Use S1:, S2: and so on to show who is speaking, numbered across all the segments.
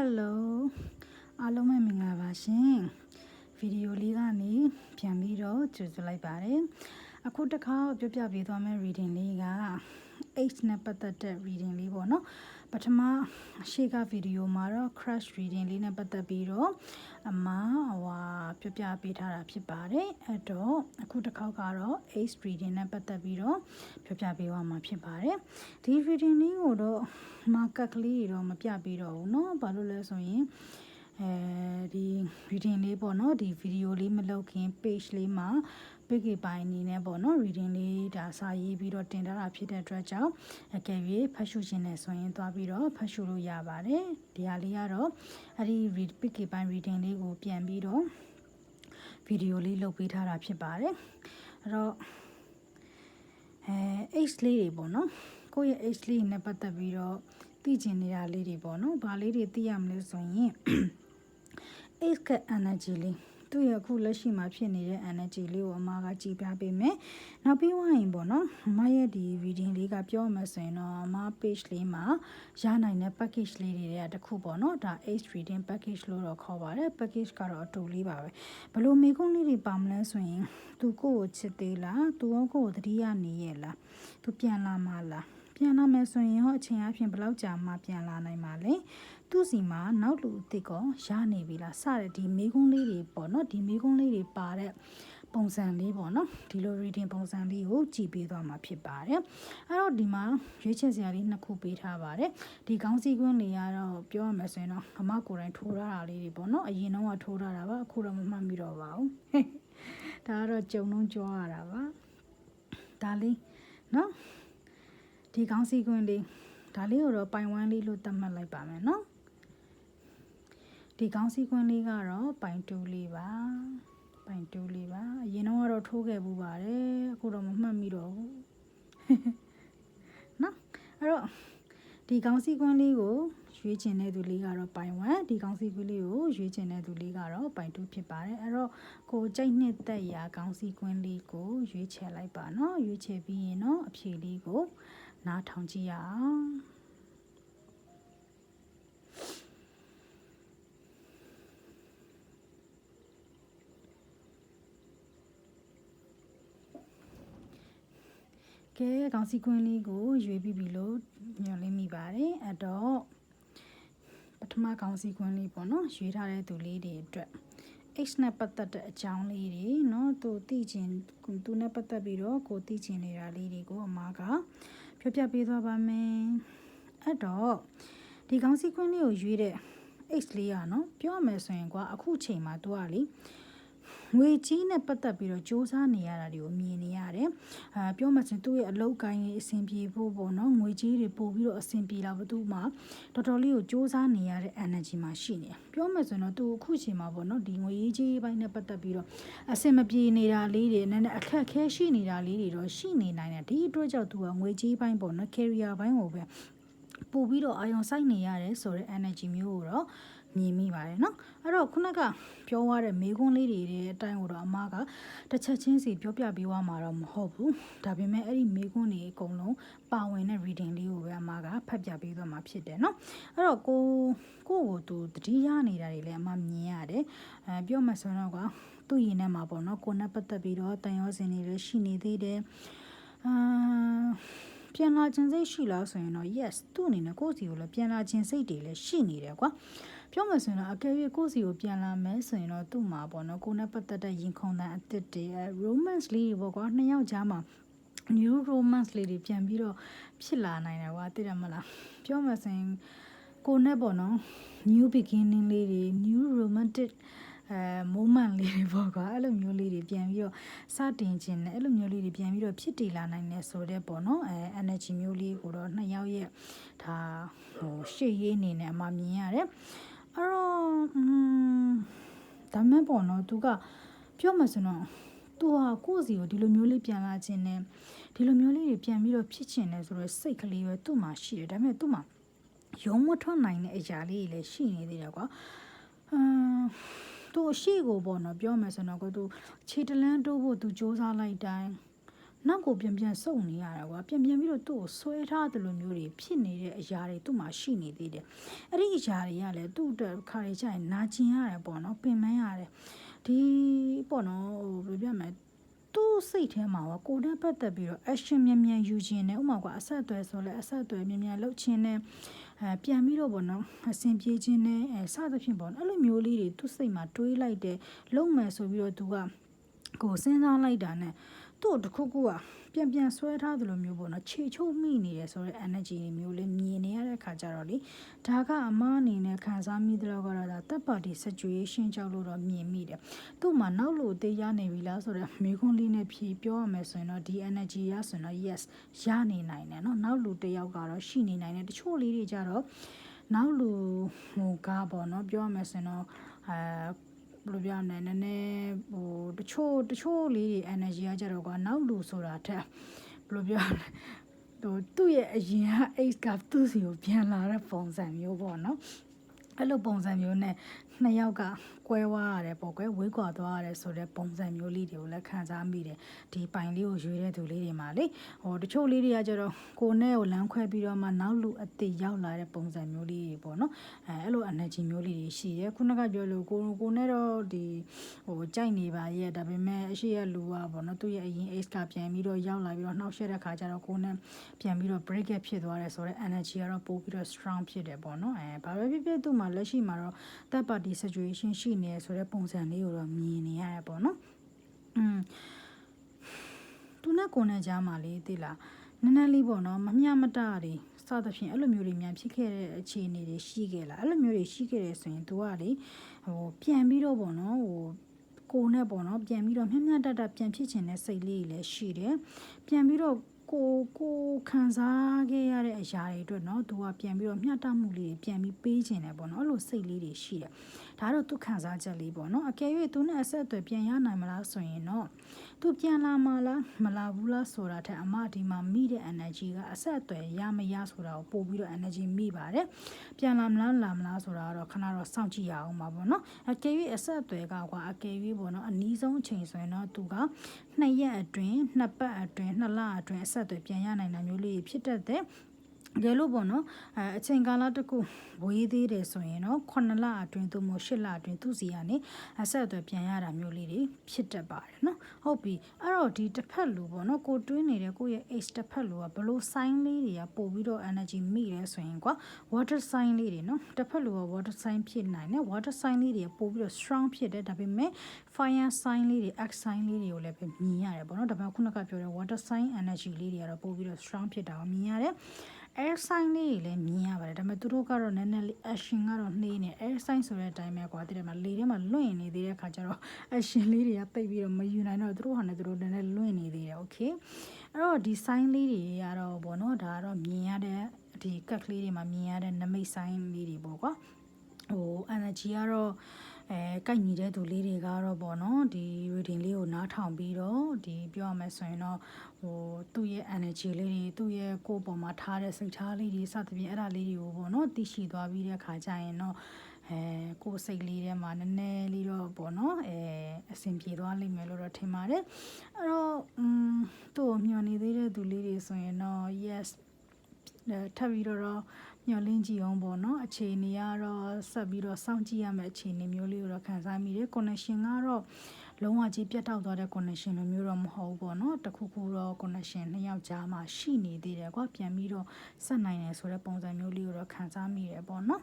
S1: Hello အားလုံးပဲမင်္ဂလာပါရှင်ဗီဒီယိုလေးကနေပြန်ပြီးတော့ကြိုဆိုလိုက်ပါတယ်အခုတစ်ခါပြောပြပေးသွားမယ့် reading လေးက H နဲ့ပတ်သက်တဲ့ reading လေးပေါ့နော်ပထမရှေ့ကဗီဒီယိုမှာတော့ crash reading လေးနဲ့ပတ်သက်ပြီးတော့အမဟွာပြပြပေးထားတာဖြစ်ပါတယ်အဲ့တော့အခုတစ်ခေါက်ကတော့ H reading နဲ့ပတ်သက်ပြီးတော့ပြပြပေးသွားမှာဖြစ်ပါတယ်ဒီ reading လေးကိုတော့မာကတ်ကလေးတွေတော့မပြပေးတော့ဘူးเนาะဘာလို့လဲဆိုရင်အဲဒီ reading လေးပေါ့နော်ဒီဗီဒီယိုလေးမလုပ်ခင် page လေးမှာ big ပိုင်းအနေနဲ့ပေါ့နော် reading လေးဒါစာရေးပြီးတော့တင်ထားတာဖြစ်တဲ့အတွက်ကြောင့်အကယ်၍ဖတ်ရှုခြင်းနဲ့ဆိုရင်သွားပြီးတော့ဖတ်ရှုလို့ရပါတယ်ဒီဟာလေးကတော့အဲ့ဒီ read big ပိုင်း reading လေးကိုပြန်ပြီးတော့ဗီဒီယိုလေးလုပ်ပေးထားတာဖြစ်ပါတယ်အဲ့တော့အဲ H လေးတွေပေါ့နော်ကိုယ့်ရဲ့ H လေးနဲ့ပတ်သက်ပြီးတော့သိကျင်နေတာလေးတွေပေါ့နော်ဘာလေးတွေသိရမလဲဆိုရင် H က energy လေး သူ့ရဲ့အခုလက်ရှိမှာဖြစ်နေတဲ့ energy လေးကိုအမကကြည်ပြပေးမယ်။နောက်ပြီးဝိုင်းပေါ့နော်။အမရဲ့ဒီ reading လေးကပြောမှဆိုရင်တော့အမ page လေးမှာရနိုင်တဲ့ package လေးတွေကတခုပေါ့နော်။ဒါ H reading package လို့တော့ခေါ်ပါတယ်။ package ကတော့အတူလေးပါပဲ။ဘလို့မိကုန်းလေးတွေပါမလဲဆိုရင်သူကိုယ့်ကိုချစ်သေးလား။သူရောကိုယ့်ကိုသတိရနေရဲ့လား။သူပြန်လာမှလား။ ပြန်လာမယ်ဆိုရင်ဟောအချိန်အပြင်ဘယ်လောက်ကြာမှပြန်လာနိုင်မှာလဲသူ့စီမှာနောက်လူအစ်စ်ကောရနေပြီလားစတဲ့ဒီမိကုန်းလေးတွေပေါ့နော်ဒီမိကုန်းလေးတွေပါတဲ့ပုံစံလေးပေါ့နော်ဒီလို reading ပုံစံလေးကိုကြည့်ပေးသွားမှာဖြစ်ပါတယ်အဲ့တော့ဒီမှာရွေးချယ်စရာလေးနှစ်ခုပေးထားပါတယ်ဒီကောင်းစီကွင်းလေးကတော့ပြောရမယ်ဆိုရင်တော့အမကိုယ်တိုင်ထိုးထားတာလေးတွေပေါ့နော်အရင်တော့ကထိုးထားတာပါအခုတော့မမှတ်မိတော့ပါဘူးဒါကတော့ကြုံလုံးကြွားရတာပါဒါလေးနော် ဒီခေါင်းစည်းကွင်းလေးဒါလေးကိုတော့ပိုင်ဝမ်းလေးလို့သတ်မှတ်လိုက်ပါမယ်နော်ဒီခေါင်းစည်းကွင်းလေးကတော့ပိုင်တူးလေးပါပိုင်တူးလေးပါအရင်တော့ကတော့ထိုးခဲ့ပူပါတယ်အခုတော့မမှတ်မိတော့ဘူးနော်အဲ့တော့ဒီကောင်းစီကွန်းလေးကိုရွေးချင်တဲ့သူလေးကတော့ပိုင်1ဒီကောင်းစီကွန်းလေးကိုရွေးချင်တဲ့သူလေးကတော့ပိုင်2ဖြစ်ပါတယ်အဲ့တော့ကိုကြိုက်နှစ်သက်ရာကောင်းစီကွန်းလေးကိုရွေးချယ်လိုက်ပါနော်ရွေးချယ်ပြီးရင်တော့အဖြေလေးကို နားထောင်ကြည့်ရအောင်ကဲကောင်းစီကွင်းလေးကိုရွေးပြီးပြီလို့ညွှန်လင်းမိပါတယ်အဲ့တော့ပထမကောင်းစီကွင်းလေးပေါ့နော်ရွေးထားတဲ့သူလေးတွေအတွက် H နဲ့ပတ်သက်တဲ့အကြောင်းလေးတွေเนาะသူသိချင်သူနဲ့ပတ်သက်ပြီးတော့ကိုသိချင်နေတာလေးတွေကိုအမားက ပြောပြပေးသွားပါမယ်အဲ့တော့ဒီကောင်းစီကွင်းလေးကိုရွေးတဲ့ H လေးอ่ะเนาะပြောရမယ်ဆိုရင်ကွာအခုချိန်မှာသူကလေ ငွေကြီးနဲ့ပတ်သက်ပြီးတော့စ조사နေရတာတွေကိုမြင်နေရတယ်။အာပြောမှချင်းသူ့ရဲ့အလောက်ကိုင်းရေးအဆင်ပြေဖို့ပေါ့နော်ငွေကြီးတွေပို့ပြီးတော့အဆင်ပြေလာဖို့သူ့မှာတော်တော်လေးကိုစ조사နေရတဲ့ energy မှာရှိနေတယ်။ပြောမှဆိုရင်တော့သူအခုချိန်မှာပေါ့နော်ဒီငွေကြီးပိုင်းနဲ့ပတ်သက်ပြီးတော့အဆင်မပြေနေတာလေးတွေနည်းနည်းအခက်ခဲရှိနေတာလေးတွေတော့ရှိနေနိုင်တယ်။ဒီအတွက်ကြောင့်သူကငွေကြီးပိုင်းပေါ့နော် carrier ဘိုင်းကိုပဲ ပို့ပြီးတော့အာယုံစိုက်နေရတယ်ဆိုတဲ့ energy မျိုးကိုတော့မြင်မိပါတယ်เนาะအဲ့တော့ခုနကပြောသွားတဲ့မေခွန်းလေးတွေတဲ့အတိုင်းကိုတော့အမကတစ်ချက်ချင်းစီပြောပြပေးသွားမှာတော့မဟုတ်ဘူးဒါပေမဲ့အဲ့ဒီမေခွန်းတွေအကုန်လုံးပါဝင်တဲ့ reading လေးကိုပဲအမကဖတ်ပြပေးသွားမှာဖြစ်တယ်เนาะအဲ့တော့ကိုကိုကိုသူတတိယနေတာတွေလည်းအမမြင်ရတယ်အဲပြောမှဆိုတော့ကသူ့ရင်ထဲမှာပေါ့နော်ကိုနဲ့ပတ်သက်ပြီးတော့တန်ရောစင်တွေလည်းရှိနေသေးတယ်အာ ပြန်လာခြင်းစိတ်ရှိလားဆိုရင်တော့ yes သူ့အနေနဲ့ကိုယ့်စီကိုလည်းပြန်လာခြင်းစိတ်တွေလည်းရှိနေတယ်ကွာပြောမှဆိုရင်တော့အကယ်၍ကိုယ့်စီကိုပြန်လာမယ်ဆိုရင်တော့သူ့မှာပေါ့နော်ကိုနဲ့ပတ်သက်တဲ့ရင်ခုန်တဲ့အသစ်တွေ romance လေးတွေပေါ့ကွာနှစ်ယောက်ကြားမှာ new romance လေးတွေပြန်ပြီးတော့ဖြစ်လာနိုင်တယ်ကွာသိတယ်မလားပြောမှဆိုရင်ကိုနဲ့ပေါ့နော် new beginning လေးတွေ new romantic အဲ moment လေးတွေပေါ့ကွာအဲ့လိုမျိုးလေးတွေပြန်ပြီးတော့စတင်ခြင်းနဲ့အဲ့လိုမျိုးလေးတွေပြန်ပြီးတော့ဖြစ်တည်လာနိုင်တယ်ဆိုတော့ပေါ့နော်အဲ energy မျိုးလေးကိုတော့နှစ်ယောက်ရဲ့ဒါဟိုရှေ့ရေးအနေနဲ့အမှမြင်ရတယ်အဲ့တော့อืมဒါမှပေါ့နော်သူကပြောမှဆိုတော့သူဟာကိုယ့်စီကိုဒီလိုမျိုးလေးပြန်လာခြင်းနဲ့ဒီလိုမျိုးလေးတွေပြန်ပြီးတော့ဖြစ်ချင်တယ်ဆိုတော့စိတ်ကလေးပဲသူ့မှာရှိတယ်ဒါပေမဲ့သူ့မှာရုံးမထွက်နိုင်တဲ့အရာလေးတွေလည်းရှိနေသေးတယ်ကွာအမ် သူအရှိကိုပေါ့နော်ပြောမယ်ဆိုတော့ကိုသူခြေတလန်းတိုးဖို့သူစ조사လိုက်တိုင်းနောက်ကိုပြန်ပြန်စုံနေရတာကွာပြန်ပြန်ပြီးတော့သူ့ကိုဆွဲထားတယ်လို့မျိုးတွေဖြစ်နေတဲ့အရာတွေသူ့မှာရှိနေသေးတယ်အဲ့ဒီအရာတွေကလည်းသူ့အတွက်ခါရကြရင်နာကျင်ရတယ်ပေါ့နော်ပင်ပန်းရတယ်ဒီပေါ့နော်ဟိုဘယ်ပြမလဲသူ့စိတ်ထဲမှာကကိုယ်နဲ့ပတ်သက်ပြီးတော့ action မြန်မြန်ယူခြင်းနဲ့ဥပမာကအဆက်အသွယ်ဆိုလဲအဆက်အသွယ်မြန်မြန်လုပ်ခြင်းနဲ့ အဲပြန်ပြီးတော့ပေါ့နော်အဆင်ပြေခြင်းနဲ့အဲစသဖြင့်ပေါ့နော်အဲ့လိုမျိုးလေးတွေသူ့စိတ်မှာတွေးလိုက်တယ်လုံမယ်ဆိုပြီးတော့သူကကိုယ်စဉ်းစားလိုက်တာနဲ့သူ့ကိုတစ်ခုခုက ပြန်ပြန်ဆွဲထားသလိုမျိုးပေါ့နော်ခြေချုပ်မိနေတယ်ဆိုတော့ energy တွေမျိုးလေးမြင်နေရတဲ့ခါကျတော့လေဒါကအမအနေနဲ့ခံစားမိတဲ့တော့ကတော့ဒါတပ်ပါတီ situation ကြောင့်လို့တော့မြင်မိတယ်သူ့မှာနောက်လို့အသေးရနေပြီလားဆိုတော့မိခွန်းလေးနဲ့ဖြေပြောရမယ်ဆိုရင်တော့ဒီ energy ရဆိုရင်တော့ yes ရနေနိုင်တယ်เนาะနောက်လူတစ်ယောက်ကတော့ရှိနေနိုင်တယ်တချို့လေးတွေကြတော့နောက်လူဟိုကားပေါ့เนาะပြောရမယ်ဆိုရင်တော့အဲ ဘယ်လိုပြောရမလဲနည်းနည်းဟိုတချို့တချို့လေးတွေ energy ကကြတော့ကွာနောက်လူဆိုတာထက်ဘယ်လိုပြောရလဲဟိုသူ့ရဲ့အရင်က ace ကသူ့စီကိုပြန်လာတဲ့ပုံစံမျိုးပေါ့နော် အဲ့လိုပုံစံမျိုးနဲ့နှစ်ယောက်ကကွဲဝါရတယ်ပေါ့ကွယ်ဝေးကွာသွားရတယ်ဆိုတဲ့ပုံစံမျိုးလေးတွေကိုလည်းခံစားမိတယ်ဒီပိုင်လေးကိုရွေးတဲ့သူလေးတွေမှာလေဟိုတချို့လေးတွေကကျတော့ကိုနဲ့ကိုလမ်းခွဲပြီးတော့မှနောက်လူအစ်ရောက်လာတဲ့ပုံစံမျိုးလေးတွေပေါ့နော်အဲအဲ့လို energy မျိုးလေးတွေရှိတယ်ခုနကပြောလို့ကိုကိုနဲ့တော့ဒီဟိုကြိုက်နေပါရဲ့ဒါပေမဲ့အရှိရလူကပေါ့နော်သူ့ရဲ့အရင် ace ကပြန်ပြီးတော့ရောက်လာပြီးတော့နှောက်ရှက်တဲ့ခါကျတော့ကိုနဲ့ပြန်ပြီးတော့ break up ဖြစ်သွားတယ်ဆိုတော့ energy ကတော့ပို့ပြီးတော့ strong ဖြစ်တယ်ပေါ့နော်အဲဘာပဲဖြစ်ဖြစ်သူ့မှာလက်ရှိမှာတော့ third party situation ရှိနေရဆိုတဲ့ပုံစံလေးကိုတော့မြင်နေရတယ်ပေါ့နော်อืมသူနဲ့ကိုနဲ့ကြားမှာလေးသိလားနည်းနည်းလေးပေါ့နော်မမျှမတတွေစသဖြင့်အဲ့လိုမျိုးတွေများဖြစ်ခဲ့တဲ့အခြေအနေတွေရှိခဲ့လားအဲ့လိုမျိုးတွေရှိခဲ့တယ်ဆိုရင် तू ကလေဟိုပြန်ပြီးတော့ပေါ့နော်ဟိုကိုနဲ့ပေါ့နော်ပြန်ပြီးတော့မျှမျှတတပြန်ဖြစ်ချင်တဲ့စိတ်လေးတွေလည်းရှိတယ်ပြန်ပြီးတော့ ကိုကိုခံစားခဲ့ရတဲ့အရာတွေအတွက်เนาะသူကပြန်ပြီးတော့မျှတမှုလေးတွေပြန်ပြီးပေးခြင်းတယ်ပေါ့เนาะအဲ့လိုစိတ်လေးတွေရှိတယ်ဒါတော့သူခံစားချက်လေးပေါ့เนาะအကယ်၍သူနဲ့အဆက်အသွယ်ပြန်ရနိုင်မလားဆိုရင်เนาะသူပြန်လာမလားမလာဘူးလားဆိုတာထက်အမဒီမှာမိတဲ့ energy ကအဆက်အသွယ်ရမရဆိုတာကိုပို့ပြီးတော့ energy မိပါတယ်ပြန်လာမလားလာမလားဆိုတာကတော့ခဏတော့စောင့်ကြည့်ရအောင်ပါပေါ့เนาะအကယ်၍အဆက်အသွယ်ကကွာအကယ်၍ပေါ့เนาะအနည်းဆုံးအချိန်ဆိုရင်တော့သူက နှစ်ရက်အတွင်းနှစ်ပတ်အတွင်းနှစ်လအတွင်းအဆက်အသွယ်ပြန်ရနိုင်တာမျိုးလေးဖြစ်တတ်တဲ့ ကြလို့ပေါ့နော်အဲအချိန်ကာလတစ်ခုဝေးသေးတယ်ဆိုရင်တော့9လအတွင်းသို့မဟုတ်10လအတွင်းသူစီကနေအဆက်အသွယ်ပြန်ရတာမျိုးလေးတွေဖြစ်တတ်ပါတယ်နော်ဟုတ်ပြီအဲ့တော့ဒီတစ်ဖက်လူပေါ့နော်ကိုတွင်းနေတဲ့ကိုရဲ့ age တစ်ဖက်လူကဘလို့ sign လေးတွေကပို့ပြီးတော့ energy မိရဲဆိုရင်ကွာ water sign လေးတွေနော်တစ်ဖက်လူက water sign ဖြစ်နိုင်တယ် water sign လေးတွေပို့ပြီးတော့ strong ဖြစ်တယ်ဒါပေမဲ့ fire sign လေးတွေ x sign လေးတွေကိုလည်းပဲမြင်ရတယ်ပေါ့နော်ဒါပေမဲ့ခုနကပြောတဲ့ water sign energy လေးတွေကတော့ပို့ပြီးတော့ strong ဖြစ်တာကိုမြင်ရတယ် air sign လေးတွေလည်းမြင်ရပါတယ်ဒါပေမဲ့သူတို့ကတော့နည်းနည်းလေး action ကတော့နှေးနေ air sign ဆိုတဲ့အတိုင်းပဲကွာတကယ်မှလေထဲမှာလွင့်နေသေးတဲ့ခါကျတော့ action လေးတွေကပိတ်ပြီးတော့မယူနိုင်တော့သူတို့ဟာနဲ့သူတို့နည်းနည်းလွင့်နေသေးတယ် okay အဲ့တော့ဒီ sign လေးတွေကတော့ဗောနော်ဒါကတော့မြင်ရတဲ့ဒီကက်ကလေးတွေမှာမြင်ရတဲ့နမိတ် sign လေးတွေပေါ့ကွာဟို energy ကတော့အဲကိုက်ညီတဲ့သူလေးတွေကတော့ပေါ့နော်ဒီ reading လေးကိုနားထောင်ပြီးတော့ဒီပြောရမယ်ဆိုရင်တော့ ဟိုသူ့ရဲ့ energy လေးတွေသူ့ရဲ့ကိုယ်ပေါ်မှာထားတဲ့စိတ်ထားလေးတွေစသဖြင့်အဲ့ဒါလေးတွေကိုပေါ့နော်သိရှိသွားပြီးတဲ့ခါကျရင်တော့အဲကိုယ်စိတ်လေးထဲမှာနည်းနည်းလေးတော့ပေါ့နော်အဲအဆင်ပြေသွားလိမ့်မယ်လို့တော့ထင်ပါတယ်အဲ့တော့อืมသူ့ကိုမျှော်နေသေးတဲ့သူလေးတွေဆိုရင်တော့ yes ထပ်ပြီးတော့မျောလင်းကြည့်အောင်ပေါ့နော်အခြေအနေကတော့ဆက်ပြီးတော့စောင့်ကြည့်ရမယ့်အခြေအနေမျိုးလေးကိုတော့ခံစားမိတယ် connection ကတော့ လုံးဝကြီးပြတ်တောက်သွားတဲ့ connection လိုမျိုးတော့မဟုတ်ဘူးပေါ့နော်တခုခုတော့ connection နှစ်ယောက်ကြားမှာရှိနေသေးတယ်ကွာပြန်ပြီးတော့ဆက်နိုင်တယ်ဆိုတဲ့ပုံစံမျိုးလေးကိုတော့ခံစားမိတယ်ပေါ့နော်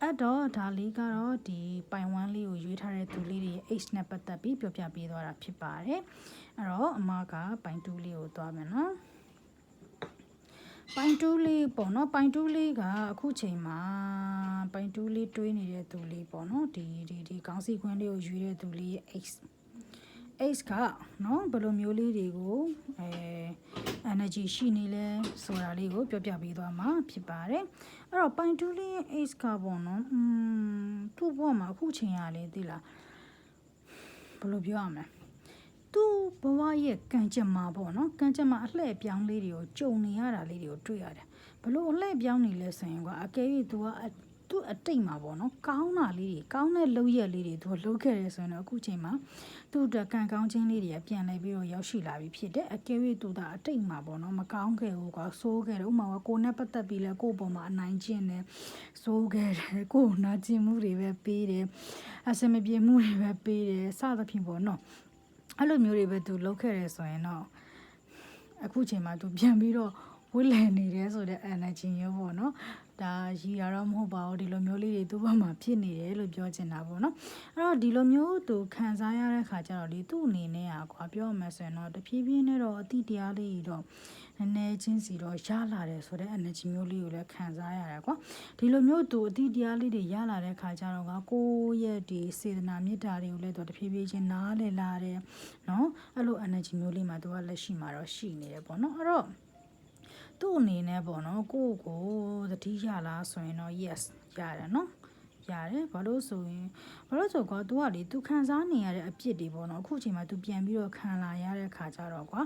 S1: အဲ့တော့ဒါလေးကတော့ဒီပိုင်ဝမ်းလေးကိုရွေးထားတဲ့သူလေးတွေ H နဲ့ပတ်သက်ပြီးပြောပြပေးသွားတာဖြစ်ပါတယ်အဲ့တော့အမကပိုင်တူးလေးကိုသွားမယ်နော်ပိုင်တူးလေးပေါ့နော်ပိုင်တူးလေးကအခုချိန်မှာပိုင်တူးလေးတွေးနေတဲ့သူလေးပေါ့နော်ဒီဒီဒီကောင်းစီခွန်းလေးကိုယူတဲ့သူလေး X X ကနော်ဘယ်လိုမျိုးလေးတွေကိုအဲ energy ရှိနေလဲဆိုတာလေးကိုပြောပြပေးသွားမှာဖြစ်ပါတယ်အဲ့တော့ပိုင်တူးလေး X ကပေါ့နော်อืมသူ့ဘဝမှာအခုချိန်ရလေသိလားဘယ်လိုပြောရမလဲသူ့ဘဝရဲ့ကံကြမ္မာပေါ့နော်ကံကြမ္မာအလှည့်ပြောင်းလေးတွေကိုကြုံနေရတာလေးတွေကိုတွေ့ရတယ်ဘလို့အလှည့်ပြောင်းနေလဲဆိုရင်ကွာအကယ်၍ तू က သူ့အတိတ်မှာပေါ့နော်ကောင်းတာလေးတွေကောင်းတဲ့လုပ်ရက်လေးတွေသူလုပ်ခဲ့တယ်ဆိုရင်တော့အခုချိန်မှာသူ့အတွက်ကံကောင်းခြင်းလေးတွေကပြန်လဲပြီးတော့ရောက်ရှိလာပြီဖြစ်တယ်အကယ်၍သူဒါအတိတ်မှာပေါ့နော်မကောင်းခဲ့ဘူးကွာစိုးခဲ့တယ်ဥပမာကကိုနဲ့ပတ်သက်ပြီးလဲကို့ပေါ်မှာအနိုင်ကျင့်တယ်စိုးခဲ့တယ်ကို့နာကျင်မှုတွေပဲပေးတယ်အစမပြေမှုတွေပဲပေးတယ်စသဖြင့်ပေါ့နော်အဲ့လိုမျိုးတွေပဲသူလုပ်ခဲ့တယ်ဆိုရင်တော့အခုချိန်မှာသူပြန်ပြီးတော့ဝိလည်နေတယ်ဆိုတဲ့ energy မျိုးပေါ့နော် ဒါရည်ရတော့မဟုတ်ပါဘူးဒီလိုမျိုးလေးတွေသူ့ဘက်မှာဖြစ်နေတယ်လို့ပြောချင်တာပေါ့နော်အဲ့တော့ဒီလိုမျိုးသူခံစားရတဲ့ခါကျတော့လေသူ့အနေနဲ့อ่ะကွာပြောမှဆိုရင်တော့တဖြည်းဖြည်းနဲ့တော့အတိတရားလေးတွေတော့နည်းနည်းချင်းစီတော့ရလာတယ်ဆိုတဲ့ energy မျိုးလေးကိုလည်းခံစားရတယ်ကွာဒီလိုမျိုးသူအတိတရားလေးတွေရလာတဲ့ခါကျတော့ကကိုယ့်ရဲ့ဒီစေတနာမေတ္တာတွေကိုလည်းသူတဖြည်းဖြည်းချင်းနားလည်လာတယ်နော်အဲ့လို energy မျိုးလေးမှာသူကလက်ရှိမှာတော့ရှိနေတယ်ပေါ့နော်အဲ့တော့ သူ့အနေနဲ့ပေါ့နော်ကိုယ့်ကိုသတိရလားဆိုရင်တော့ yes ရတယ်နော်ရတယ်ဘာလို့ဆိုရင်ဘာလို့ဆိုကွာ तू ကလေ तू ခံစားနေရတဲ့အပြစ်တွေပေါ့နော်အခုချိန်မှာ तू ပြန်ပြီးတော့ခံလာရတဲ့ခါကျတော့ကွာ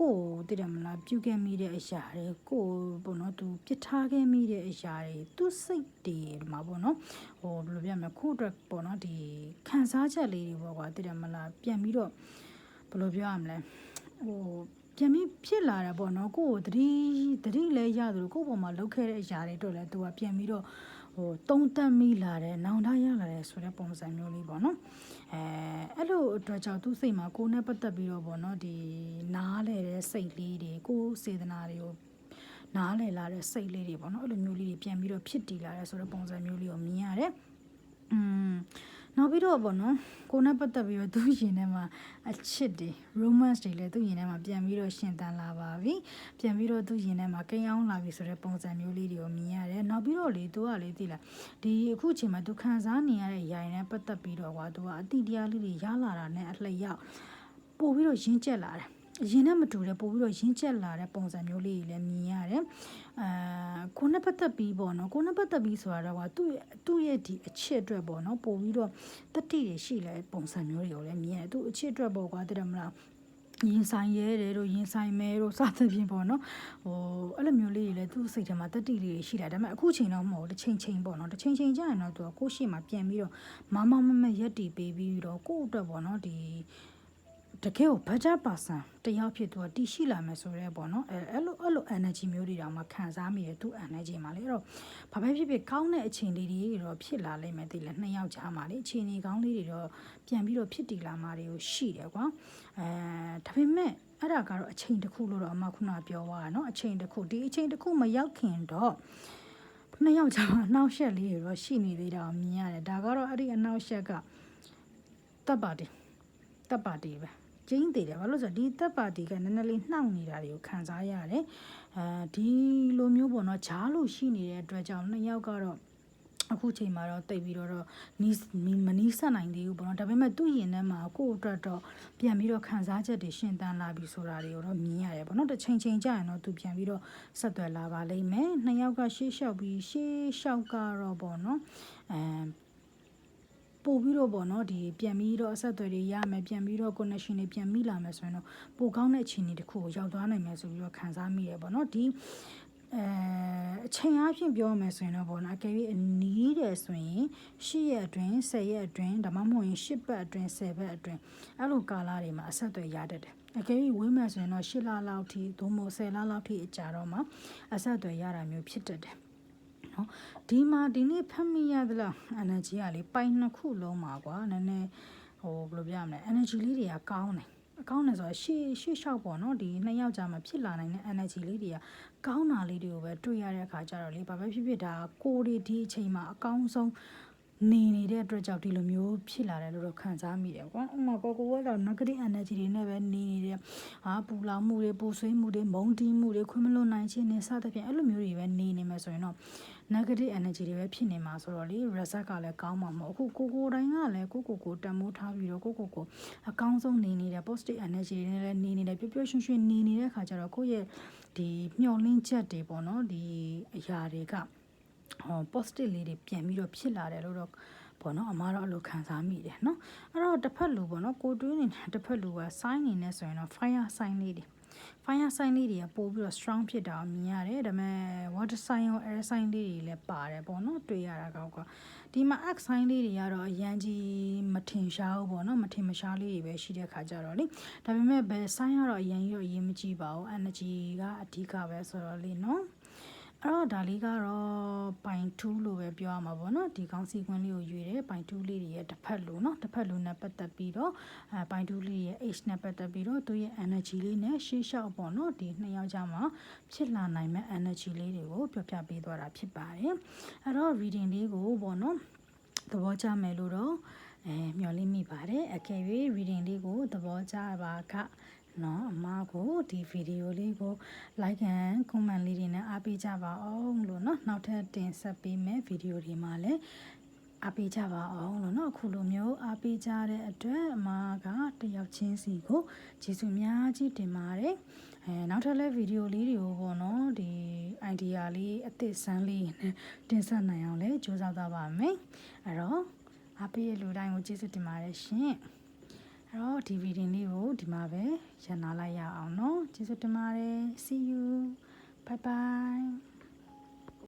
S1: ကိုယ်တည်တယ်မလားပြုတ်ခဲ့မိတဲ့အရာတွေကိုယ်ပေါ့နော် तू ပြစ်ထားခဲ့မိတဲ့အရာတွေ तू စိတ်တွေမှာပေါ့နော်ဟိုဘယ်လိုပြောမလဲကိုယ့်အတွက်ပေါ့နော်ဒီခံစားချက်လေးတွေပေါ့ကွာတည်တယ်မလားပြန်ပြီးတော့ဘယ်လိုပြောရမလဲဟို ပြန်ပြီးဖြစ်လာတာပေါ့နော်ကိုယ့်ကိုတတိတတိလဲရသလိုကိုယ့်ပေါ်မှာလောက်ခဲ့တဲ့အရာတွေတော့လဲသူကပြန်ပြီးတော့ဟိုတုံးတက်မိလာတယ်နောင်တရလာတယ်ဆိုတဲ့ပုံစံမျိုးလေးပေါ့နော်အဲအဲ့လိုအတွက်ကြောင့်သူ့စိတ်မှာကိုယ်နဲ့ပတ်သက်ပြီးတော့ပေါ့နော်ဒီနားလဲတဲ့စိတ်လေးတွေကိုယ်စေတနာတွေကိုနားလဲလာတဲ့စိတ်လေးတွေပေါ့နော်အဲ့လိုမျိုးလေးတွေပြန်ပြီးတော့ဖြစ်တည်လာတယ်ဆိုတဲ့ပုံစံမျိုးလေးကိုမြင်ရတယ်อืม နောက်ပြီးတော့ပေါ့နော်ကိုနဲ့ပတ်သက်ပြီးတော့သူ့ရင်ထဲမှာအချစ်တွေ romance တွေလည်းသူ့ရင်ထဲမှာပြန်ပြီးတော့ရှင်သန်လာပါပြီပြန်ပြီးတော့သူ့ရင်ထဲမှာကိန်းအောင်လာပြီဆိုတဲ့ပုံစံမျိုးလေးတွေကိုမြင်ရတယ်နောက်ပြီးတော့လေသူကလေသိလားဒီအခုချိန်မှာသူခံစားနေရတဲ့ຢာရင်နဲ့ပတ်သက်ပြီးတော့ကွာသူကအတိတရားလေးတွေရလာတာနဲ့အလျောက်ပို့ပြီးတော့ရင်းကျက်လာတယ် အရင်နဲ့မတူတဲ့ပို့ပြီးတော့ရင်းကျက်လာတဲ့ပုံစံမျိုးလေးတွေလည်းမြင်ရတယ်။အာကိုနဲ့ပတ်သက်ပြီးပေါ့နော်ကိုနဲ့ပတ်သက်ပြီးဆိုတာတော့ကသူ့ရဲ့သူ့ရဲ့ဒီအချစ်အတွက်ပေါ့နော်ပို့ပြီးတော့တတိတွေရှိလဲပုံစံမျိုးတွေကိုလည်းမြင်ရတယ်။သူ့အချစ်အတွက်ပေါ့ကွာတည်တယ်မလား။ရင်ဆိုင်ရဲတယ်တို့ရင်ဆိုင်မဲတို့စသဖြင့်ပေါ့နော်ဟိုအဲ့လိုမျိုးလေးတွေလည်းသူ့စိတ်ထဲမှာတတိလေးတွေရှိလာဒါပေမဲ့အခုချိန်တော့မဟုတ်တစ်ချိန်ချိန်ပေါ့နော်တစ်ချိန်ချိန်ကြာရင်တော့သူကကိုယ့်ရှေ့မှာပြန်ပြီးတော့မမမမရက်တီပေးပြီးတော့ကိုယ့်အတွက်ပေါ့နော်ဒီ တကယ်ကို budget person တယောက်ဖြစ်သူကတည်ရှိလာမယ်ဆိုတော့ပေါ့နော်အဲအဲ့လိုအဲ့လို energy မျိုးတွေတောင်မှခံစားမိရသူ energy မှာလေအဲ့တော့ဘာပဲဖြစ်ဖြစ်ကောင်းတဲ့အချိန်လေးတွေတော့ဖြစ်လာလိမ့်မယ်သိလဲနှစ်ယောက်ကြားမှာလေအချိန်ကြီးကောင်းလေးတွေတော့ပြန်ပြီးတော့ဖြစ်တည်လာမှာတွေကိုရှိတယ်ကွာအဲဒါပေမဲ့အဲ့ဒါကတော့အချိန်တစ်ခုလို့တော့အမခုနပြောသွားတာเนาะအချိန်တစ်ခုဒီအချိန်တစ်ခုမရောက်ခင်တော့နှစ်ယောက်ကြားမှာအနောက်ရှက်လေးတွေတော့ရှိနေသေးတာကိုမြင်ရတယ်ဒါကတော့အဲ့ဒီအနောက်ရှက်ကတပ်ပါတီတပ်ပါတီပဲ ကျင်းသေးတယ်ဘာလို့လဲဆိုတော့ဒီသက်ပါတီကနည်းနည်းလေးနှောင့်နေတာတွေကိုခံစားရတယ်အဲဒီလိုမျိုးပေါ့နော်ဂျားလို့ရှိနေတဲ့အတွက်ကြောင့်နှစ်ယောက်ကတော့အခုချိန်မှာတော့တိတ်ပြီးတော့နီးမနီးဆက်နိုင်သေးဘူးပေါ့နော်ဒါပေမဲ့သူ့ရင်ထဲမှာကိုယ့်အတွက်တော့ပြန်ပြီးတော့ခံစားချက်တွေရှင်သန်လာပြီဆိုတာတွေကိုတော့မြင်ရတယ်ပေါ့နော်တစ်ချိန်ချိန်ကြာရင်တော့သူပြန်ပြီးတော့ဆက်သွယ်လာပါလိမ့်မယ်နှစ်ယောက်ကရှေ့လျှောက်ပြီးရှေ့လျှောက်ကတော့ပေါ့နော်အဲ ပို့ပြီးတော့ပေါ့နော်ဒီပြန်ပြီးတော့အဆက်အသွယ်တွေရမယ်ပြန်ပြီးတော့ connection တွေပြန်မိလာမယ်ဆိုရင်တော့ပိုကောင်းတဲ့အခြေအနေတစ်ခုကိုရောက်သွားနိုင်မယ်ဆိုပြီးတော့ခံစားမိရပေါ့နော်ဒီအဲအချိန်အချင်းပြောမယ်ဆိုရင်တော့ပေါ့နော်အကယ်၍နီးတယ်ဆိုရင်၈ရက်အတွင်း၁၀ရက်အတွင်းဒါမှမဟုတ်ရင်၈ပတ်အတွင်း၁၀ပတ်အတွင်းအဲ့လိုကာလတွေမှာအဆက်အသွယ်ရတတ်တယ်အကယ်၍ဝင်းမယ်ဆိုရင်တော့၈လလောက်ထိသို့မဟုတ်၁၀လလောက်ထိအကြာတော့မှအဆက်အသွယ်ရတာမျိုးဖြစ်တတ်တယ် နော်ဒီမှာဒီနေ့ဖတ်မိရသလား energy ကလေပိုင်နှစ်ခုလုံးပါကွာနည်းနည်းဟိုဘယ်လိုပြရမလဲ energy လေးတွေကကောင်းတယ်အကောင်းတယ်ဆိုတော့ရှေ့ရှေ့လျှောက်ပေါ့နော်ဒီနှစ်ယောက်ကြာမှဖြစ်လာနိုင်တဲ့ energy လေးတွေကကောင်းတာလေးတွေကိုပဲတွေ့ရတဲ့အခါကျတော့လေဘာပဲဖြစ်ဖြစ်ဒါကိုယ်ဒီဒီအချိန်မှာအကောင်းဆုံး နေနေတဲ့အတွက်ကြောင့်ဒီလိုမျိုးဖြစ်လာတယ်လို့တော့ခံစားမိတယ်ကွာ။ဥမာကိုကိုကတော့ negative energy တွေနဲ့ပဲနေနေတယ်။ဟာပူလောင်မှုတွေပူဆွေးမှုတွေမုန်းတီးမှုတွေခွင့်မလွတ်နိုင်ခြင်းတွေစသဖြင့်အဲ့လိုမျိုးတွေပဲနေနေမယ်ဆိုရင်တော့ negative energy တွေပဲဖြစ်နေမှာဆိုတော့လေ result ကလည်းကောင်းမှာမဟုတ်အခုကိုကိုတိုင်းကလည်းကိုကိုကိုတန်မိုးထားပြီးတော့ကိုကိုကိုအကောင်းဆုံးနေနေတဲ့ positive energy တွေနဲ့လည်းနေနေတယ်ပျော်ပျော်ရွှင်ရွှင်နေနေတဲ့ခါကျတော့ကိုယ့်ရဲ့ဒီမျောလင်းချက်တွေပေါ့နော်ဒီအရာတွေကဟော positive လေးတွေပြန်ပြီးတော့ဖြစ်လာတယ်လို့တော့ပေါ့နော်အမားတော့အလိုခံစားမိတယ်နော်အဲ့တော့တစ်ဖက်လူပေါ့နော်ကိုတွေးနေတဲ့တစ်ဖက်လူက sign နေနေဆိုရင်တော့ fire sign လေးတွေ fire sign လေးတွေကပို့ပြီးတော့ strong ဖြစ်တာကိုမြင်ရတယ်ဒါပေမဲ့ water sign ရော air sign လေးတွေလည်းပါတယ်ပေါ့နော်တွေ့ရတာကောက်ကဒီမှာ x sign လေးတွေကတော့အရန်ကြီးမထင်ရှားဘူးပေါ့နော်မထင်မရှားလေးတွေပဲရှိတဲ့ခါကြတော့လေဒါပေမဲ့ဘယ် sign ကတော့အရန်ကြီးတော့အရင်မကြည့်ပါဘူး energy ကအဓိကပဲဆိုတော့လေနော် အဲ့တော့ဒါလေးကတော့ပိုင်2လို့ပဲပြောရမှာပေါ့နော်ဒီကောင်းစီကွင်းလေးကိုရွေတယ်ပိုင်2လေးတွေရဲ့တစ်ဖက်လို့နော်တစ်ဖက်လို့နဲ့ပတ်သက်ပြီးတော့အဲပိုင်2လေးရဲ့ H နဲ့ပတ်သက်ပြီးတော့သူရဲ့ energy လေးနဲ့ရှေ့လျှောက်ပေါ့နော်ဒီနှစ်ယောက်ကြားမှာဖြစ်လာနိုင်မဲ့ energy လေးတွေကိုပြောပြပေးသွားတာဖြစ်ပါတယ်အဲ့တော့ reading လေးကိုပေါ့နော်သဘောကျမယ်လို့တော့အဲမျှော်လင့်မိပါတယ်အကယ်၍ reading လေးကိုသဘောကျပါက နော်အမကိုဒီဗီဒီယိုလေးကို like and comment လေးတွေနဲ့အားပေးကြပါအောင်လို့နော်နောက်ထပ်တင်ဆက်ပေးမယ်ဗီဒီယိုတွေမှာလည်းအားပေးကြပါအောင်လို့နော်အခုလိုမျိုးအားပေးကြတဲ့အတွက်အမကတယောက်ချင်းစီကိုကျေးဇူးအများကြီးတင်ပါတယ်အဲနောက်ထပ်လည်းဗီဒီယိုလေးတွေကိုပေါ့နော်ဒီ idea လေးအသစ်ဆန်းလေးနဲ့တင်ဆက်နိုင်အောင်လည်းကြိုးစားသွားပါမယ်အဲ့တော့အားပေးရလူတိုင်းကိုကျေးဇူးတင်ပါတယ်ရှင် အဲ့တော့ဒီဗီဒီယိုလေးကိုဒီမှာပဲရန်နာလိုက်ရအောင်เนาะကျေးဇူးတင်ပါတယ် see you bye bye